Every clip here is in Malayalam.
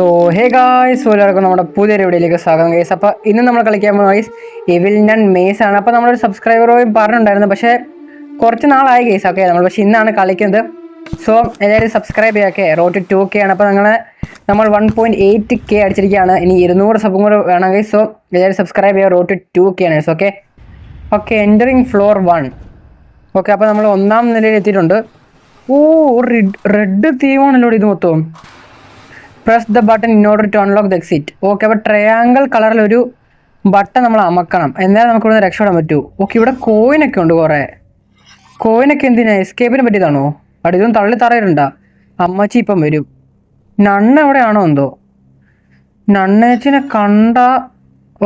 സോ ഹേ ഗായ്സ് എല്ലാവർക്കും നമ്മുടെ പുതിയൊരു വീഡിയോയിലേക്ക് സ്വാഗതം ഗൈസ് അപ്പോൾ ഇന്ന് നമ്മൾ കളിക്കാൻ പോകുന്ന ഗൈസ് എവിൽ നൺ മേസ് ആണ്. അപ്പോൾ നമ്മളൊരു സബ്സ്ക്രൈബറോയും പറഞ്ഞിട്ടുണ്ടായിരുന്നു. പക്ഷേ കുറച്ച് നാളായി ഗൈസ് ഓക്കെ നമ്മൾ പക്ഷേ ഇന്നാണ് കളിക്കുന്നത്. സോ എല്ലാവരും സബ്സ്ക്രൈബ് ചെയ്യാക്കെ റോട്ട് ടു കെ ആണ്. അപ്പോൾ നിങ്ങൾ നമ്മൾ വൺ പോയിന്റ് എയ്റ്റ് കെ അടിച്ചിരിക്കുകയാണ്. ഇനി ഇരുന്നൂറ് സബും കൂടെ വേണം ഗൈസ് സോ എല്ലാവരും സബ്സ്ക്രൈബ് ചെയ്യുക. റോട്ട് ടു കെ ആണ് guys okay okay entering floor one okay അപ്പോൾ നമ്മൾ ഒന്നാം നിലയിൽ എത്തിയിട്ടുണ്ട്. ഓ റെഡ് റെഡ് തീവാണല്ലോ ഇത് മൊത്തം. Press the button in order to unlock the exit okay അപ്പോൾ ട്രയാങ്കിൾ കളറിൽ ഒരു ബട്ടൺ നമ്മൾ അമക്കണം. എന്നാലേ നമുക്ക് ഇവിടെ രക്ഷപ്പെടാൻ പറ്റൂ. ഓക്കെ ഇവിടെ കോയിനൊക്കെ ഉണ്ട് കുറേ. കോയിനൊക്കെ എന്തിനാ? എസ്കേപ്പിന് പറ്റിയതാണോ? അവിടെ ഇതൊന്നും തള്ളി തറയിലുണ്ടാ അമ്മച്ചി ഇപ്പം വരും. നണ്ണ എവിടെയാണോ എന്തോ? നണ്ണേച്ചിനെ കണ്ട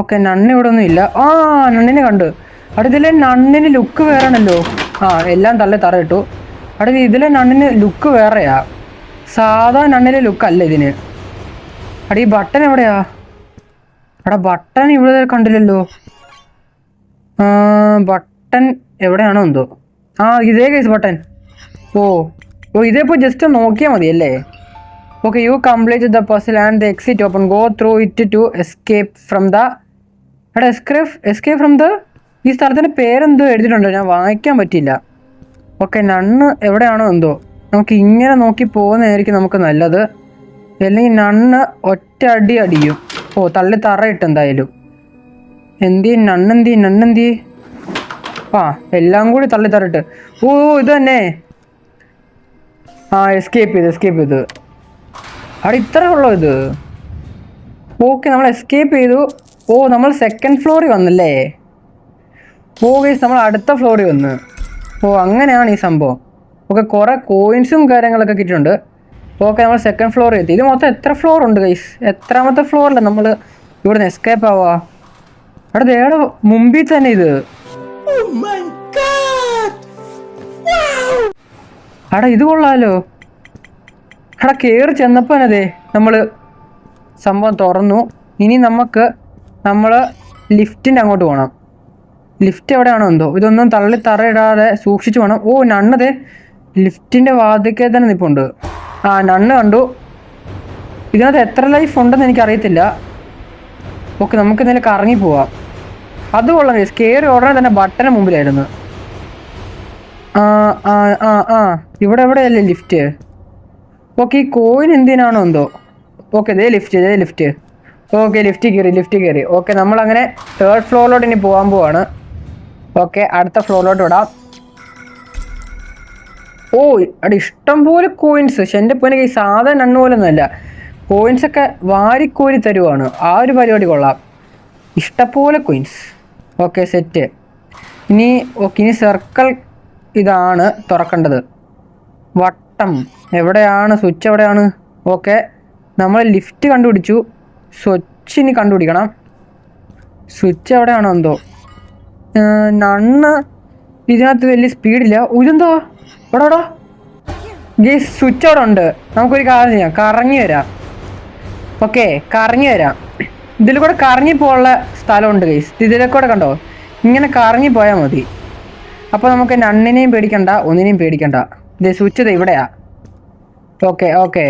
ഓക്കെ നണ്ണ ഇവിടെ ഒന്നും ഇല്ല. ആ നണ്ണിനെ കണ്ടു. അവിടെ ഇതിലെ നണ്ണിന് ലുക്ക് വേറെ ആണല്ലോ ആ എല്ലാം തള്ളി തറയിട്ടു. അവിടെ ഇതിലെ നണ്ണിന് ലുക്ക് വേറെയാ. സാധാ നണ്ണിലെ ലുക്ക് അല്ല ഇതിന്. അടി ബട്ടൺ എവിടെയാ? അവിടെ ബട്ടൺ ഇവിടെ കണ്ടില്ലല്ലോ. ബട്ടൺ എവിടെയാണോ എന്തോ. ആ ഇതേ കേസ് ബട്ടൺ ഓ ഓ ഇതേ പോയി ജസ്റ്റ് നോക്കിയാൽ മതി അല്ലേ? Okay you complete the person and the exit open go through it to escape from the എടാ എസ്കേപ്പ് എസ്കേപ്പ് ഫ്രം ദ ഈ സ്ഥലത്തിന്റെ പേരെന്തോ എഴുതിയിട്ടുണ്ടോ. ഞാൻ വായിക്കാൻ പറ്റില്ല ഓക്കെ നണ്ണ് എവിടെയാണോ എന്തോ. നമുക്ക് ഇങ്ങനെ നോക്കി പോകുന്നതായിരിക്കും നമുക്ക് നല്ലത്. അല്ലെങ്കിൽ നണ്ണ് ഒറ്റ അടി അടിയും. ഓ തള്ളി തറയിട്ട് എന്തായാലും. എന്തി നണ്ണെന്തി നണ്ണെന്തി ആ എല്ലാം കൂടി തള്ളി തറയിട്ട്. ഓ ഇത് തന്നെ. ആ എസ്കേപ്പ് ചെയ്ത് എസ്കേപ്പ് ചെയ്ത്. അവിടെ ഇത്ര ഉള്ളോ ഇത്. ഓക്കെ നമ്മൾ എസ്കേപ്പ് ചെയ്തു. ഓ നമ്മൾ സെക്കൻഡ് ഫ്ലോറിൽ വന്നല്ലേ? ഓ ഗൈസ് നമ്മൾ അടുത്ത ഫ്ലോറിൽ വന്ന്. ഓ അങ്ങനെയാണ് ഈ സംഭവം. ഓക്കെ കുറേ കോയിൻസും കാര്യങ്ങളൊക്കെ കിട്ടിയിട്ടുണ്ട്. ഓക്കെ നമ്മൾ സെക്കൻഡ് ഫ്ലോർ എത്തി. ഇത് മൊത്തം എത്ര ഫ്ലോർ ഉണ്ട് ഗൈസ് എത്രാമത്തെ ഫ്ലോറില്ല നമ്മൾ ഇവിടെ നിന്ന് എസ്കേപ്പ് ആവാ അവിടെ ദേടെ മുമ്പിൽ തന്നെ ഇത്. അവിടെ ഇത് കൊള്ളാലോ. അവിടെ കയറി ചെന്നപ്പോൾ അതെ നമ്മൾ സംഭവം തുറന്നു. ഇനി നമുക്ക് നമ്മൾ ലിഫ്റ്റിന്റെ അങ്ങോട്ട് പോകണം ലിഫ്റ്റ് എവിടെയാണോ എന്തോ. ഇതൊന്നും തള്ളി തറയിടാതെ സൂക്ഷിച്ചു വേണം ഓ നണ്ണതേ ലിഫ്റ്റിന്റെ വാതിക്കൽ തന്നെ നിൽപ്പുണ്ട് ആ നണ്ണ് കണ്ടു. ഇതിനകത്ത് എത്ര ലൈഫ് ഉണ്ടെന്ന് എനിക്കറിയത്തില്ല. ഓക്കെ നമുക്ക് എന്തെങ്കിലും കറങ്ങി പോവാം. അത് കൊള്ളാം കയറി ഉടനെ തന്നെ ബട്ടന് മുമ്പിലായിരുന്നു. ആ ആ ആ ആ. ഇവിടെ എവിടെയല്ലേ ലിഫ്റ്റ് ഓക്കെ ഈ കോയിൻ എന്തിനാണോ എന്തോ? ഓക്കെ ഇതേ ലിഫ്റ്റ് ഇതേ ലിഫ്റ്റ് ഓക്കെ ലിഫ്റ്റ് കയറി ലിഫ്റ്റ് കയറി. ഓക്കെ നമ്മളങ്ങനെ തേർഡ് ഫ്ലോറിലോട്ട് ഇനി പോകാൻ പോവാണ്. ഓക്കെ അടുത്ത ഫ്ലോറിലോട്ട് വിടാം. ഓ അവിടെ ഇഷ്ടം പോലെ കോയിൻസ് പക്ഷെ എന്റെ പോലെ ഈ സാധാരണ എണ്ണ പോലെ ഒന്നുമല്ല കോയിൻസ് ഒക്കെ വാരിക്കോരി തരുവാണ്. ആ ഒരു പരിപാടി കൊള്ളാം. ഇഷ്ടംപോലെ കോയിൻസ് ഓക്കെ സെറ്റ് ഇനി ഓക്കെ ഇനി സർക്കിൾ ഇതാണ് തുറക്കേണ്ടത്. വട്ടം. എവിടെയാണ്? സ്വിച്ച് എവിടെയാണ്? ഓക്കെ നമ്മൾ ലിഫ്റ്റ് കണ്ടുപിടിച്ചു. സ്വിച്ച് ഇനി കണ്ടുപിടിക്കണം. സ്വിച്ച് എവിടെയാണോ എന്തോ നണ്ണ് ഇതിനകത്ത് വലിയ സ്പീഡില്ല. ഉരുന്തോ എടാ എടാ സ്വിച്ച് അവിടെ ഉണ്ട് നമുക്കൊരു കാര്യം ചെയ്യാം. കറങ്ങി വരാം. ഓക്കെ കറങ്ങി വരാം. ഇതിൽ കൂടെ കറങ്ങി പോകാനുള്ള സ്ഥലമുണ്ട് ഗൈസ്. ഇതിലെ കൂടെ കണ്ടോ? ഇങ്ങനെ കറങ്ങി പോയാൽ മതി. അപ്പോൾ നമുക്ക് നണ്ണിനെയും പേടിക്കണ്ട ഒന്നിനെയും പേടിക്കണ്ട. ഇത് സ്വിച്ച് ഇത് ഇവിടെയാ. Okay okay.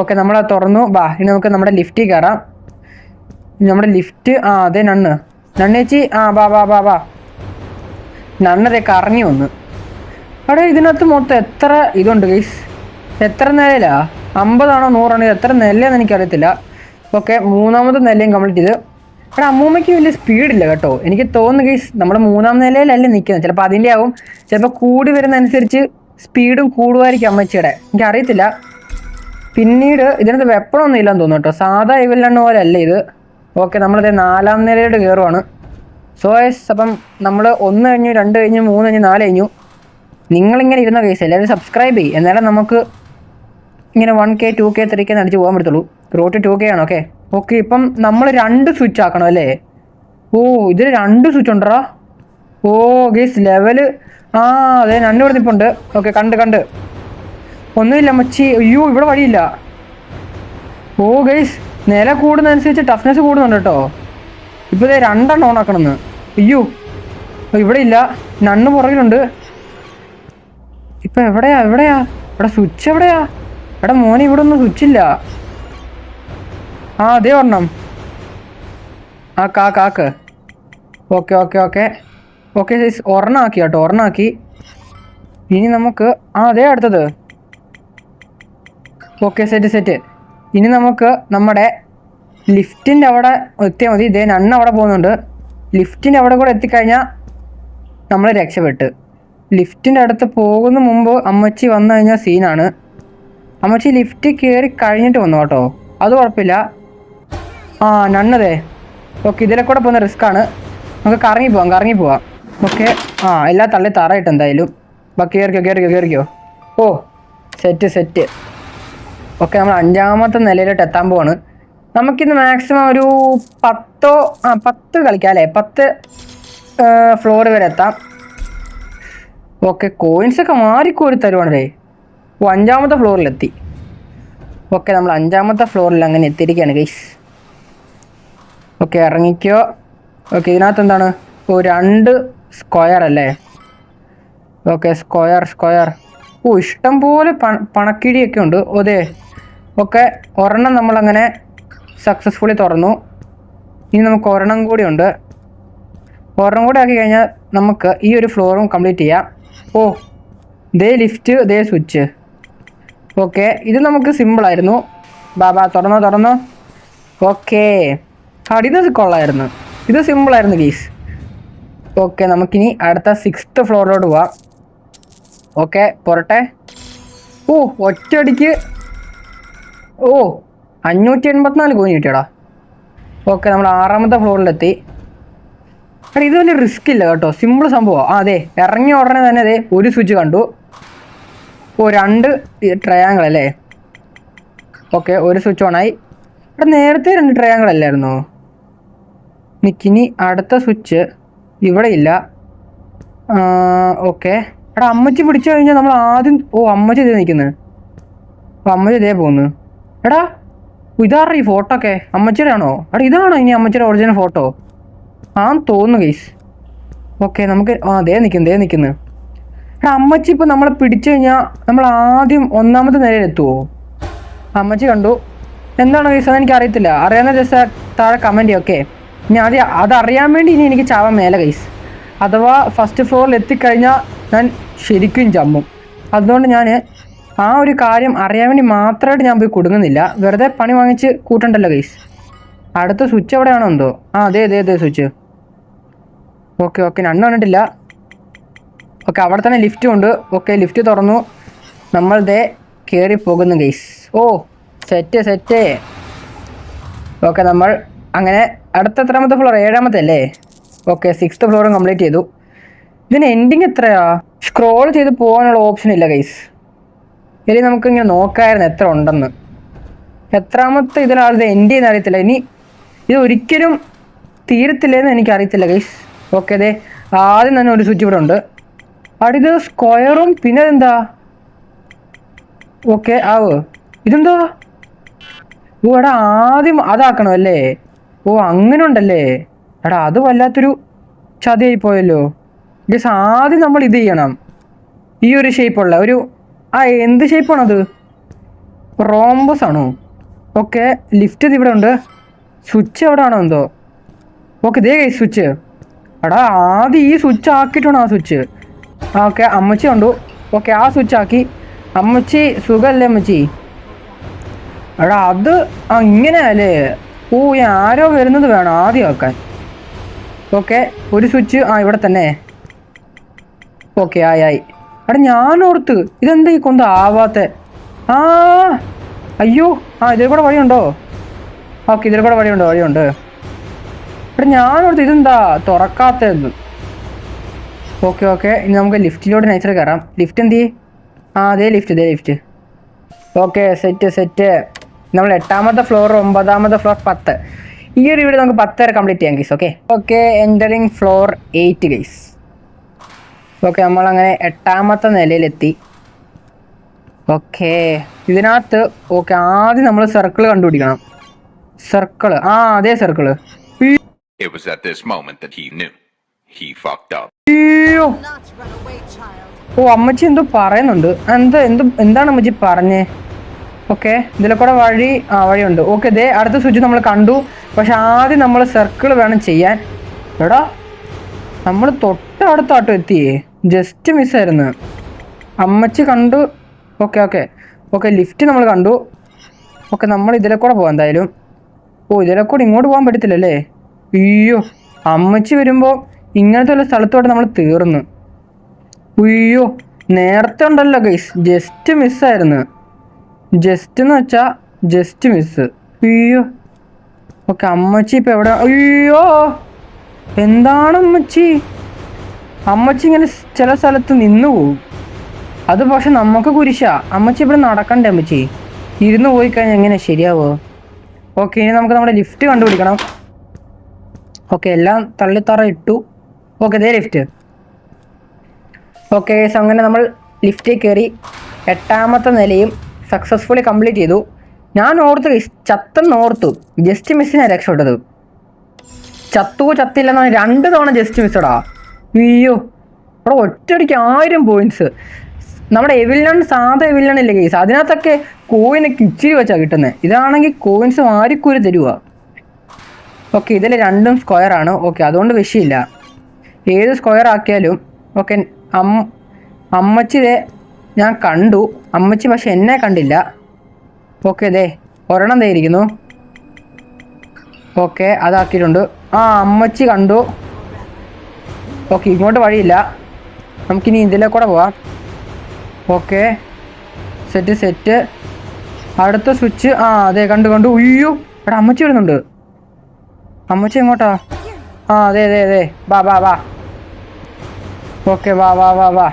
ഓക്കെ നമ്മൾ തുറന്നു. ബാ ഇനി നമുക്ക് നമ്മുടെ ലിഫ്റ്റിൽ കയറാം. നമ്മുടെ ലിഫ്റ്റ് ആ അതെ നണ്ണ്. നണ്ണേച്ചി ആ ബാ ബാ ബാ ബാ. നണ്ണതേ കറങ്ങി വന്ന്. അവിടെ ഇതിനകത്ത് മൊത്തം എത്ര ഇതുണ്ട് ഗൈസ് എത്ര നിലയിലാ? അമ്പതാണോ നൂറാണോ? എത്ര നിലയാണെന്ന് എനിക്കറിയത്തില്ല. ഓക്കെ മൂന്നാമത്തെ നിലയും കംപ്ലീറ്റ് ചെയ്ത്. അവിടെ അമ്മൂമ്മയ്ക്ക് വലിയ സ്പീഡില്ല കേട്ടോ. എനിക്ക് തോന്നുന്നു ഗൈസ് നമ്മുടെ മൂന്നാം നിലയിലല്ലേ നിൽക്കുന്നത് ചിലപ്പോൾ അതിന്റെ ആവും. ചിലപ്പോൾ കൂടി വരുന്നതനുസരിച്ച് സ്പീഡും കൂടുമായിരിക്കും അമ്മച്ചിയുടെ. എനിക്കറിയത്തില്ല. പിന്നീട് ഇതിനകത്ത് വെപ്പണമൊന്നും ഇല്ലെന്ന് തോന്നുന്നു കേട്ടോ. സാധാ ഇവല്ലാണ്ട് പോലെ അല്ല ഇത്. ഓക്കെ നമ്മളത് നാലാം നിലയുടെ കയറുവാണ് സോ എസ് അപ്പം നമ്മൾ ഒന്ന് കഴിഞ്ഞു രണ്ട് കഴിഞ്ഞു മൂന്ന് കഴിഞ്ഞു നാല് കഴിഞ്ഞു. നിങ്ങളിങ്ങനെ ഇരുന്ന കേസ് എല്ലാവരും സബ്സ്ക്രൈബ് ചെയ്യും. എന്നാലും നമുക്ക് ഇങ്ങനെ one K two K three K നടിച്ച് പോകാൻ പറ്റത്തുള്ളൂ. റോട്ട് ടു കെ ആണ് ഓക്കെ ഓക്കെ ഇപ്പം നമ്മൾ രണ്ട് സ്വിച്ച് ആക്കണം അല്ലേ? ഓ ഇതിൽ രണ്ട് സ്വിച്ച് ഉണ്ടോ ഓ ഗേസ് ലെവൽ ആ അതെ രണ്ട് ഇവിടെ നിൽപ്പുണ്ട് ഓക്കെ കണ്ട് കണ്ട്. ഒന്നുമില്ല മച്ചി. അയ്യോ ഇവിടെ വഴിയില്ല. ഓ ഗൈസ് നില കൂടുന്നതനുസരിച്ച് ടഫ്നെസ് കൂടുന്നുണ്ട് കേട്ടോ. ഇപ്പോൾ ഇതേ രണ്ടെണ്ണം ഓണാക്കണമെന്ന് അയ്യോ ഇവിടെ ഇല്ല നണ്ണ് പുറകിലുണ്ട്. ഇപ്പൊ എവിടെയാ എവിടെയാ? ഇവിടെ സ്വിച്ച് എവിടെയാ? എടാ മോനെ ഇവിടെ ഒന്നും സ്വിച്ച് ഇല്ല. ആ അതേ ഒരെണ്ണം. ആ കാ കാക്ക്. Okay okay okay. Okay size ഒരെണ്ണം ആക്കി കേട്ടോ ഒരെണ്ണാക്കി. ഇനി നമുക്ക് ആ അതേ അടുത്തത്. ഓക്കെ സെറ്റ് സെറ്റ് ഇനി നമുക്ക് നമ്മുടെ ലിഫ്റ്റിന്റെ അവിടെ എത്തിയാൽ മതി. ഇതേ നണ്ണ് അവിടെ പോകുന്നുണ്ട്. ലിഫ്റ്റിന്റെ അവിടെ കൂടെ എത്തിക്കഴിഞ്ഞാൽ നമ്മൾ രക്ഷപ്പെട്ട്. ലിഫ്റ്റിന്റെ അടുത്ത് പോകുന്ന മുമ്പ് അമ്മച്ചി വന്നു കഴിഞ്ഞാൽ സീനാണ്. അമ്മച്ചി ലിഫ്റ്റ് കയറി കഴിഞ്ഞിട്ട് വന്നു കേട്ടോ. അത് കുഴപ്പമില്ല. ആ നണ്ണതേ ഓക്കെ ഇതിലെ കൂടെ പോകുന്ന റിസ്ക് ആണ്. നമുക്ക് കറങ്ങി പോവാം കറങ്ങി പോവാം. ഓക്കെ ആ എല്ലാ തള്ളി തറയിട്ട് എന്തായാലും. ബാക്കി കയറിക്കോ കയറിക്കോ കയറിക്കോ ഓ സെറ്റ് സെറ്റ് ഓക്കെ നമ്മൾ അഞ്ചാമത്തെ നിലയിലോട്ട് എത്താൻ പോവാണ്. നമുക്കിന്ന് മാക്സിമം ഒരു പത്തോ ആ പത്ത് കളിക്കാം അല്ലേ പത്ത് ഫ്ലോർ വരെ എത്താം. ഓക്കെ കോയിൻസ് ഒക്കെ മാറിക്കോരി തരുവാണല്ലേ? ഓ അഞ്ചാമത്തെ ഫ്ലോറിലെത്തി ഓക്കെ നമ്മൾ അഞ്ചാമത്തെ ഫ്ലോറിൽ അങ്ങനെ എത്തിയിരിക്കുകയാണ് ഗൈസ് ഓക്കെ ഇറങ്ങിക്കോ. ഓക്കെ ഇതിനകത്ത് എന്താണ്? ഓ രണ്ട് സ്ക്വയർ അല്ലേ? ഓക്കെ സ്ക്വയർ സ്ക്വയർ ഓ ഇഷ്ടം പോലെ പണ പണക്കിടിയൊക്കെ ഉണ്ട്. ഓ, അതെ ഓക്കെ ഒരെണ്ണം നമ്മളങ്ങനെ സക്സസ്ഫുള്ളി തുറന്നു. ഇനി നമുക്ക് ഒരെണ്ണം കൂടി ഉണ്ട്. ഒരെണ്ണം കൂടി ആക്കി കഴിഞ്ഞാൽ നമുക്ക് ഈ ഒരു ഫ്ലോറും കംപ്ലീറ്റ് ചെയ്യാം. ഓ ദേ ലിഫ്റ്റ് ദേ സ്വിച്ച് ഓക്കെ ഇത് നമുക്ക് സിമ്പിളായിരുന്നു ബാബാ തുറന്നോ തുറന്നോ. ഓക്കെ ഇത് കൊള്ളായിരുന്നു. ഇത് സിമ്പിളായിരുന്നു ഗീസ് ഓക്കെ നമുക്കിനി അടുത്ത സിക്സ്ത് ഫ്ലോറിലോട്ട് പോവാം. ഓക്കെ പോരട്ടെ. ഓ ഒറ്റയടിക്ക്. ഓ അഞ്ഞൂറ്റി എൺപത്തിനാല് കോയിൻ കിട്ടിയടാ. ഓക്കെ നമ്മൾ ആറാമത്തെ ഫ്ലോറിലെത്തി. എടാ ഇത് വലിയ റിസ്ക് ഇല്ല കേട്ടോ. സിമ്പിൾ സംഭവം. ആ അതെ ഇറങ്ങിയ ഉടനെ തന്നെ അതെ ഒരു സ്വിച്ച് കണ്ടു. ഓ രണ്ട് ട്രയാങ്കിൾ അല്ലേ? ഓക്കെ ഒരു സ്വിച്ച് ഓണായി എടാ നേരത്തെ രണ്ട് ട്രയാങ്കിൾ അല്ലായിരുന്നോ? നിക്കിനി അടുത്ത സ്വിച്ച് ഇവിടെ ഇല്ല. ഓക്കെ. എടാ അമ്മച്ചി പിടിച്ചു കഴിഞ്ഞാൽ നമ്മൾ ആദ്യം ഓ അമ്മച്ചി ഇതേ നിൽക്കുന്നത് അപ്പോൾ അമ്മച്ചി ഇതേ പോകുന്നു എടാ ഇതാറ ഈ ഫോട്ടോ ഒക്കെ? അമ്മച്ചിയുടെ ആണോ എടാ ഇതാണോ ഇനി അമ്മച്ചിയുടെ ഒറിജിനൽ ഫോട്ടോ ആ തോന്നുന്നു ഗൈസ് ഓക്കെ നമുക്ക് ആ ദേ നിൽക്കുന്നു ദേ നിൽക്കുന്നു എടാ അമ്മച്ചി ഇപ്പം നമ്മളെ പിടിച്ചു കഴിഞ്ഞാൽ നമ്മൾ ആദ്യം ഒന്നാമത്തെ നിലയിൽ എത്തുമോ അമ്മച്ചി കണ്ടു. എന്താണ് ഗൈസ് അതെനിക്ക് അറിയത്തില്ല. അറിയാവുന്ന ജസ്റ്റ് താഴെ കമന്റ് ഓക്കെ ഇനി ആദ്യം അതറിയാൻ വേണ്ടി ഇനി എനിക്ക് ചാവാൻ മേലെ ഗൈസ് അഥവാ ഫസ്റ്റ് ഫ്ലോറിൽ എത്തിക്കഴിഞ്ഞാൽ ഞാൻ ശരിക്കും ചമ്മും. അതുകൊണ്ട് ഞാൻ ആ ഒരു കാര്യം അറിയാൻ വേണ്ടി മാത്രമായിട്ട് ഞാൻ പോയി കൊടുക്കുന്നില്ല വെറുതെ പണി വാങ്ങിച്ച് കൂട്ടണ്ടല്ലോ ഗൈസ് അടുത്ത സ്വിച്ച് എവിടെയാണോ എന്തോ? ആ അതെ അതെ അതെ സ്വിച്ച് ഓക്കെ ഓക്കെ നണ്ണ് കണ്ടിട്ടില്ല ഓക്കെ അവിടെ തന്നെ ലിഫ്റ്റും ഉണ്ട്. ഓക്കെ ലിഫ്റ്റ് തുറന്നു. നമ്മൾ ദേ കയറി പോകുന്നു ഗൈസ് ഓ സെറ്റ് സെറ്റ് ഓക്കെ നമ്മൾ അങ്ങനെ അടുത്ത എത്രാമത്തെ ഫ്ലോർ ഏഴാമത്തെ അല്ലേ? ഓക്കെ സിക്സ്ത് ഫ്ലോറും കംപ്ലീറ്റ് ചെയ്തു. ഇതിന് എൻഡിങ് എത്രയാ? സ്ക്രോൾ ചെയ്ത് പോകാനുള്ള ഓപ്ഷൻ ഇല്ല ഗൈസ് ഇനി നമുക്കിങ്ങനെ നോക്കായിരുന്നു എത്ര ഉണ്ടെന്ന്. എത്രാമത്തെ ഇതിലാളിത് എൻഡ് ചെയ്യുന്ന അറിയത്തില്ല. ഇനി ഇത് ഒരിക്കലും തീരത്തില്ലെന്ന് എനിക്ക് അറിയത്തില്ല ഗൈസ് ഓക്കെ അതെ ആദ്യം തന്നെ ഒരു സ്വിച്ച് ഇവിടെ ഉണ്ട്. അടുത്ത് സ്ക്വയറും പിന്നെ എന്താ ഓക്കെ ആവ്. ഇതെന്താ ഓ എടാ ആദ്യം അതാക്കണം അല്ലേ ഓ അങ്ങനെ ഉണ്ടല്ലേ? എടാ അത് വല്ലാത്തൊരു ചതിയായി പോയല്ലോ. ഗസ് ആദ്യം നമ്മൾ ഇത് ചെയ്യണം. ഈ ഒരു ഷേപ്പുള്ള ഒരു ആ എന്ത് ഷേപ്പാണത് റോംബസ് ആണോ? ഓക്കെ ലിഫ്റ്റ് ഇവിടെ ഉണ്ട്. സ്വിച്ച് എവിടെ ആണോ എന്തോ? ഓക്കെ ഇതേ കൈ സ്വിച്ച് അടാ ആദ്യം ഈ സ്വിച്ച് ആക്കിയിട്ടാണ് ആ സ്വിച്ച് ആ ഓക്കെ അമ്മച്ചി കണ്ടു. ഓക്കെ ആ സ്വിച്ച് ആക്കി. അമ്മച്ചി സുഖമല്ലേ അമ്മച്ചി? എടാ അത് ആ ഇങ്ങനെയല്ലേ? ഓ ഈ ആരോ വരുന്നത് വേണം ആദ്യം ആക്കാൻ. ഓക്കെ ഒരു സ്വിച്ച് ആ ഇവിടെ തന്നെ. ഓക്കെ ആയി ആയി. എടാ ഞാനോർത്ത് ഇതെന്താ ഈ കൊന്ത ആവാത്ത? ആ അയ്യോ ആ ഇതിൽ കൂടെ വഴിയുണ്ടോ? ഓക്കെ ഇതിൽ കൂടെ വഴിയുണ്ടോ വഴിയുണ്ട്. അവിടെ ഞാനോർത്ത് ഇതെന്താ തുറക്കാത്തതെന്ന്? ഓക്കെ ഓക്കെ ഇനി നമുക്ക് ലിഫ്റ്റിലോട്ട് നൈച്ചർ കയറാം. ലിഫ്റ്റ് എന്ത്? ആ അതേ ലിഫ്റ്റ് ഇതേ ലിഫ്റ്റ്. Okay set set. നമ്മൾ എട്ടാമത്തെ ഫ്ലോർ ഒമ്പതാമത്തെ ഫ്ലോർ പത്ത്. ഈ ഒരു വീട് നമുക്ക് പത്ത് വരെ കംപ്ലീറ്റ് ചെയ്യാം guys okay? Okay entering floor eight guys. Okay നമ്മളങ്ങനെ എട്ടാമത്തെ നിലയിലെത്തി. ഓക്കെ ഇതിനകത്ത് ഓക്കെ ആദ്യം നമ്മൾ സർക്കിൾ കണ്ടുപിടിക്കണം. സർക്കിൾ ആ അതേ circle It was at this moment that he knew. He fucked up. അയ്യോ. not run away, child. ഓ അമ്മച്ചി എന്തോ പറയുന്നുണ്ട്. എന്താ എന്ത് എന്താണ് അമ്മച്ചി പറഞ്ഞേ? ഓക്കെ ഇതിലെ കൂടെ വഴി ആ വഴിയുണ്ട്. ഓക്കെ ദേ അടുത്ത സ്വിച്ച് നമ്മൾ കണ്ടു. പക്ഷെ ആദ്യം നമ്മൾ സർക്കിൾ വേണം ചെയ്യാൻ. എടാ നമ്മൾ തൊട്ടടുത്താട്ടോ എത്തിയേ. ജസ്റ്റ് മിസ്സായിരുന്നു അമ്മച്ചി കണ്ടു. ഓക്കെ ഓക്കെ ഓക്കെ ലിഫ്റ്റ് നമ്മൾ കണ്ടു. ഓക്കെ നമ്മൾ ഇതിലെ കൂടെ പോകാം എന്തായാലും. ഓ ഇതിലെ കൂടെ ഇങ്ങോട്ട് പോകാൻ പറ്റത്തില്ലല്ലേ? അയ്യോ അമ്മച്ചി വരുമ്പോൾ ഇങ്ങനത്തെ ഉള്ള സ്ഥലത്തോട്ട് നമ്മൾ തീർന്നു. അയ്യോ നേരത്തെ ഉണ്ടല്ലോ ഗൈസ് ജസ്റ്റ് മിസ്സായിരുന്നു ജസ്റ്റ് എന്ന് വെച്ചാൽ ജസ്റ്റ് മിസ് അയ്യോ. ഓക്കെ അമ്മച്ചി ഇപ്പം എവിടെ അയ്യോ. എന്താണ് അമ്മച്ചി? അമ്മച്ചി ഇങ്ങനെ ചില സ്ഥലത്ത് നിന്നു പോകും അത് പക്ഷെ നമുക്ക് കുരിശ. അമ്മച്ചി ഇവിടെ നടക്കണ്ടേ അമ്മച്ചി? ഇരുന്ന് പോയി കഴിഞ്ഞാൽ എങ്ങനെ ശരിയാവോ? ഓക്കെ ഇനി നമുക്ക് നമ്മുടെ ലിഫ്റ്റ് കണ്ടുപിടിക്കണം. ഓക്കെ എല്ലാം തള്ളിത്തറ ഇട്ടു. ഓക്കെ ദേ ലിഫ്റ്റ്. ഓക്കെ അങ്ങനെ നമ്മൾ ലിഫ്റ്റിൽ കയറി എട്ടാമത്തെ നിലയും സക്സസ്ഫുള്ളി കംപ്ലീറ്റ് ചെയ്തു. ഞാൻ ഓർത്തു ചത്തെന്ന് ഓർത്തു. ജസ്റ്റ് മിസ്സിനാണ് രക്ഷപ്പെട്ടത്. ചത്തു ചത്തില്ലെന്ന് പറഞ്ഞ് രണ്ട് തവണ ജസ്റ്റ് മിസ്സടാ അയ്യോ അവിടെ ഒറ്റയടിക്ക് ആയിരം പോയിന്റ്സ് നമ്മുടെ എവില്ലൺ സാധാ എവില്ലൺ ഇല്ലേ കേസ് അതിനകത്തൊക്കെ കോയിനൊക്കെ ഇച്ചിരി വെച്ചാണ് കിട്ടുന്നത് ഇതാണെങ്കിൽ കോയിൻസ് ആരിക്കൂരി തരുക ഓക്കെ ഇതിൽ രണ്ടും സ്ക്വയർ ആണ്. ഓക്കെ അതുകൊണ്ട് വിഷയമില്ല ഏത് സ്ക്വയർ ആക്കിയാലും ഓക്കെ അമ്മ അമ്മച്ചി ദേ ഞാൻ കണ്ടു. അമ്മച്ചി പക്ഷെ എന്നെ കണ്ടില്ല. ഓക്കെ ദേ ഒരെണ്ണം ദേ ഇരിക്കുന്നു. ഓക്കെ അതാക്കിയിട്ടുണ്ട്. ആ അമ്മച്ചി കണ്ടു. ഓക്കെ ഇങ്ങോട്ട് വഴിയില്ല. നമുക്കിനി ഇതിലെ കൂടെ പോവാം. ഓക്കെ. Set set. അടുത്ത സ്വിച്ച് ആ അതെ കണ്ടു കണ്ടു. ഉയ്യോ എടാ അമ്മച്ചി വരുന്നുണ്ട്. അമ്മച്ചി എങ്ങോട്ടാ? ആ അതെ അതെ അതെ. വാ വാ വാ. ഓക്കെ വാ വാ വാ വാ.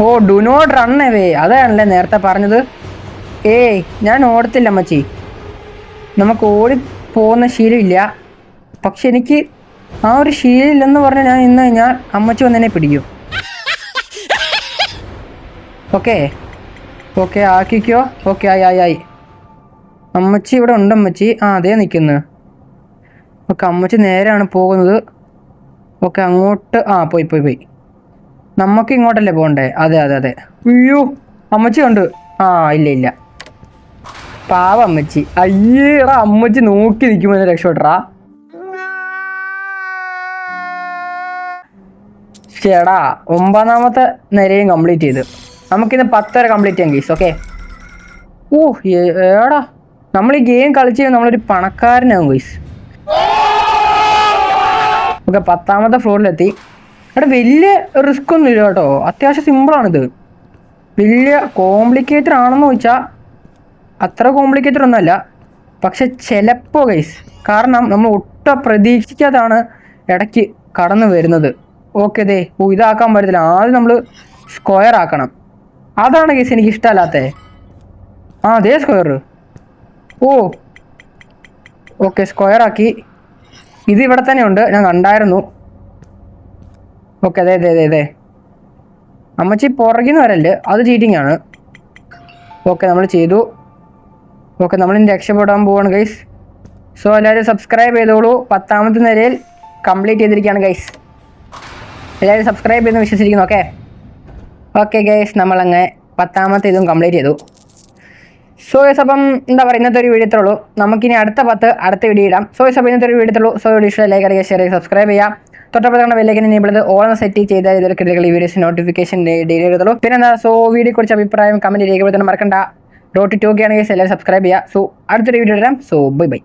ഓ ഡു നോട്ട് റൺ അവേ അതാണല്ലേ നേരത്തെ പറഞ്ഞത്. ഏയ് ഞാൻ ഓടത്തില്ല അമ്മച്ചി. നമുക്ക് ഓടി പോകുന്ന ശീലമില്ല. പക്ഷെ എനിക്ക് ആ ഒരു ശീലമില്ലെന്ന് പറഞ്ഞാൽ ഞാൻ ഇന്ന് ഞാൻ അമ്മച്ചി വന്നെന്നെ പിടിക്കും. ഓക്കെ. ഓക്കെ ആക്കിക്കോ. ഓക്കെ ആയി ആയി ആയി. അമ്മച്ചി ഇവിടെ ഉണ്ട് അമ്മച്ചി. ആ അതേ നിൽക്കുന്നു. ഓക്കെ അമ്മച്ചി നേരെയാണ് പോകുന്നത്. ഓക്കെ അങ്ങോട്ട് ആ പോയി പോയി പോയി. നമുക്ക് ഇങ്ങോട്ടല്ലേ പോകണ്ടേ? അതെ അതെ അതെ. അയ്യോ അമ്മച്ചി ഉണ്ട് ആ ഇല്ല ഇല്ല. പാവ അമ്മച്ചി. അയ്യേടാ അമ്മച്ചി നോക്കി നിൽക്കുമ്പോൾ രക്ഷപ്പെട്ടാ ചേടാ ഒമ്പതാമത്തെ നിരയും കംപ്ലീറ്റ് ചെയ്ത്. നമുക്കിന്ന് പത്ത് വരെ കംപ്ലീറ്റ് ചെയ്യാം ഗീസ് ഓക്കെ ഓ ഏടാ. നമ്മൾ ഈ ഗെയിം കളിച്ച് നമ്മളൊരു പണക്കാരനാകും ഗീസ്. ഓക്കെ പത്താമത്തെ ഫ്ലോറിലെത്തി. എടാ വലിയ റിസ്ക് ഒന്നും ഇല്ല കേട്ടോ. അത്യാവശ്യം സിമ്പിളാണിത് വലിയ കോംപ്ലിക്കേറ്റഡ് ആണെന്ന് ചോദിച്ചാൽ അത്ര കോംപ്ലിക്കേറ്റഡ് ഒന്നുമല്ല പക്ഷെ ചിലപ്പോൾ ഗൈസ് കാരണം നമ്മൾ ഒട്ടും പ്രതീക്ഷിക്കാതാണ് ഇടയ്ക്ക് കടന്നു വരുന്നത്. ഓക്കെ ദേ ഓ ഇതാക്കാൻ പറ്റത്തില്ല. ആദ്യം നമ്മൾ സ്ക്വയർ ആക്കണം. അതാണ് കേസ് എനിക്ക് ഇഷ്ടമല്ലാത്ത. ആ അതേ സ്ക്വയർ ഓ. ഓക്കെ സ്ക്വയർ ആക്കി. ഇത് ഇവിടെ തന്നെ ഉണ്ട്. ഞാൻ കണ്ടായിരുന്നു. ഓക്കെ അതെ അതെ അതെ അതെ അമ്മച്ചി പുറകിന്ന് വരല്ലേ അത് ചീറ്റിംഗ് ആണ്. ഓക്കെ നമ്മൾ ചെയ്തു. ഓക്കെ നമ്മൾ ഇനി രക്ഷപ്പെടാൻ പോവാണ് ഗൈസ് സോ എല്ലാവരും സബ്സ്ക്രൈബ് ചെയ്തോളൂ. പത്താമത്തെ നിലയിൽ കംപ്ലീറ്റ് ചെയ്തിരിക്കുകയാണ് ഗൈസ് എല്ലാവരും സബ്സ്ക്രൈബ് ചെയ്യുന്ന വിശ്വസിച്ചിരിക്കുന്നു ഓക്കെ ഓക്കെ ഗൈസ് നമ്മളങ്ങ് പത്താമത്തെ ഇതും കംപ്ലീറ്റ് ചെയ്തു. സോ ഗൈസ് അപ്പം എന്താ പറയുക ഇന്നത്തെ ഒരു വീഡിയോ ഉള്ളൂ. നമുക്കിനി അടുത്ത പത്ത് അടുത്ത വീഡിയോ ഇടാം. സോ ഗൈസ് അപ്പം ഇന്നത്തെ ഒരു വീഡിയോ ഉള്ളൂ. സോ വീഡിയോ ഇഷ്ടം ലൈക്ക് അറിയുക ഷെയർ ചെയ്യുക സബ്സ്ക്രൈബ് ചെയ്യുക തൊട്ടപ്പുറത്തെ ബെല്ലേക്ക് എനേബിൾ ഓൺ സെറ്റ് ചെയ്ത ഇതൊരു കിട്ടുക ഈ വീഡിയോസ് നോട്ടിഫിക്കേഷൻ ഡെയിലി എടുത്തുള്ളൂ പിന്നെ എന്താ സോ വീഡിയോ കുറിച്ച് അഭിപ്രായം കമന്റ് രേഖപ്പെടുത്താൻ മറക്കണ്ട. ഡോട്ട് ടു ഒക്കെ ആണെങ്കിൽ എല്ലാവരും സബ്സ്ക്രൈബ് ചെയ്യുക സോ അടുത്തൊരു വീഡിയോ ഇടാം. So bye bye